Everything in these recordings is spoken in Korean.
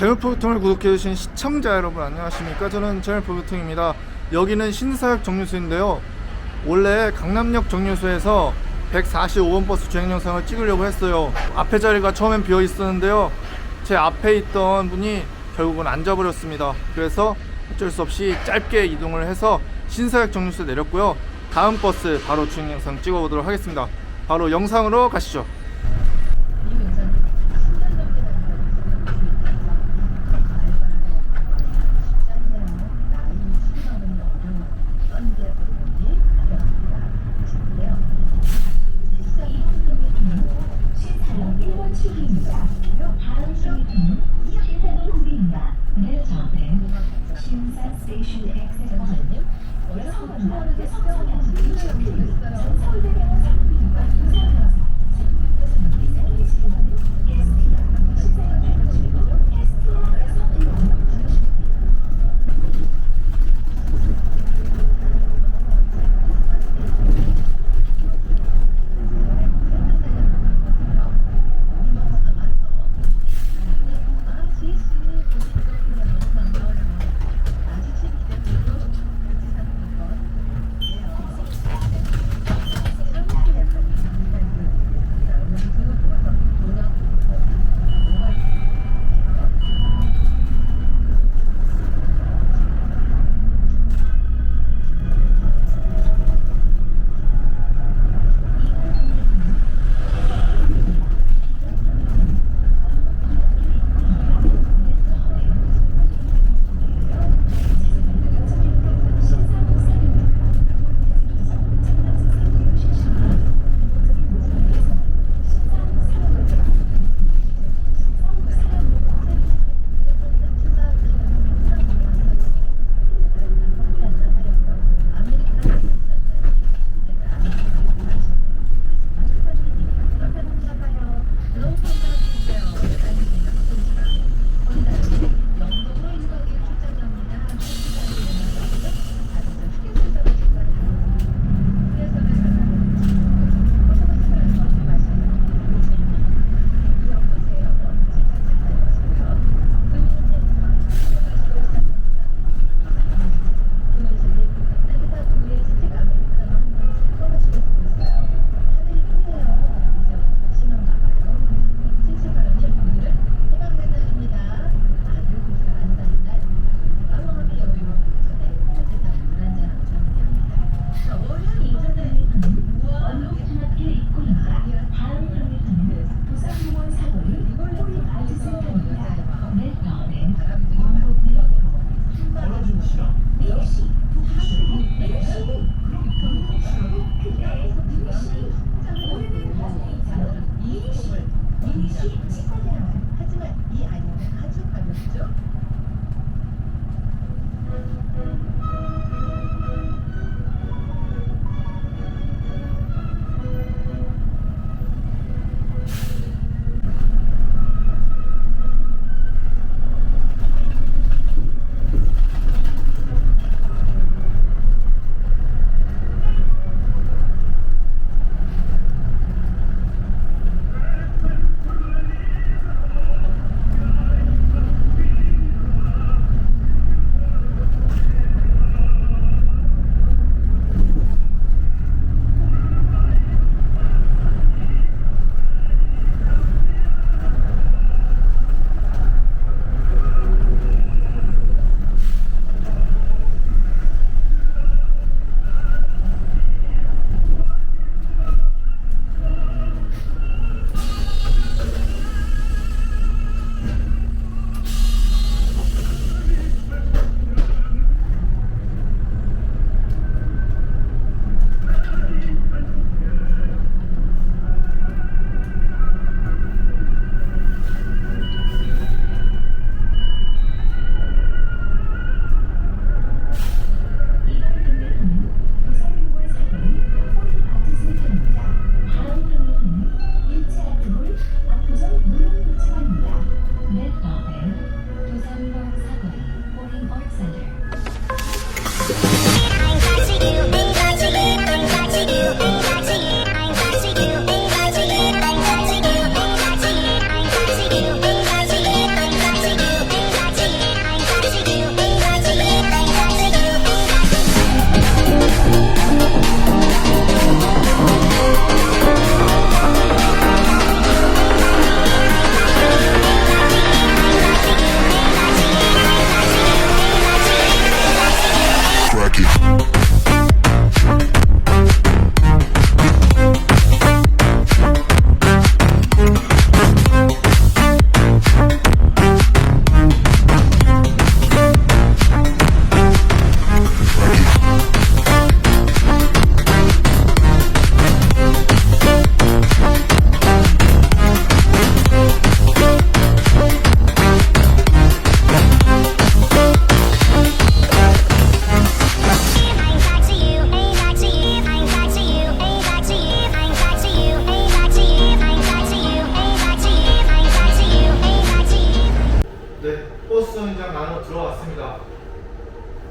제물포교통을 구독해주신 시청자 여러분 안녕하십니까? 저는 제물포교통입니다. 여기는 신사역 정류소인데요. 원래 강남역 정류소에서 145번 버스 주행 영상을 찍으려고 했어요. 앞에 자리가 처음엔 비어 있었는데요. 제 앞에 있던 분이 결국은 앉아버렸습니다. 그래서 어쩔 수 없이 짧게 이동을 해서 신사역 정류소에 내렸고요. 다음 버스 바로 주행 영상 찍어보도록 하겠습니다. 바로 영상으로 가시죠 중으로 게스트와 성인원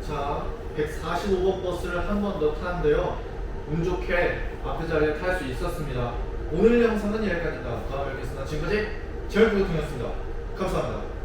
자, 145번 버스를 한 번 더 타는데요. 운 좋게 앞에 자리에 탈 수 있었습니다. 오늘 영상은 여기까지입니다. 다음에 뵙겠습니다. 지금까지 제일부통이었습니다. 감사합니다.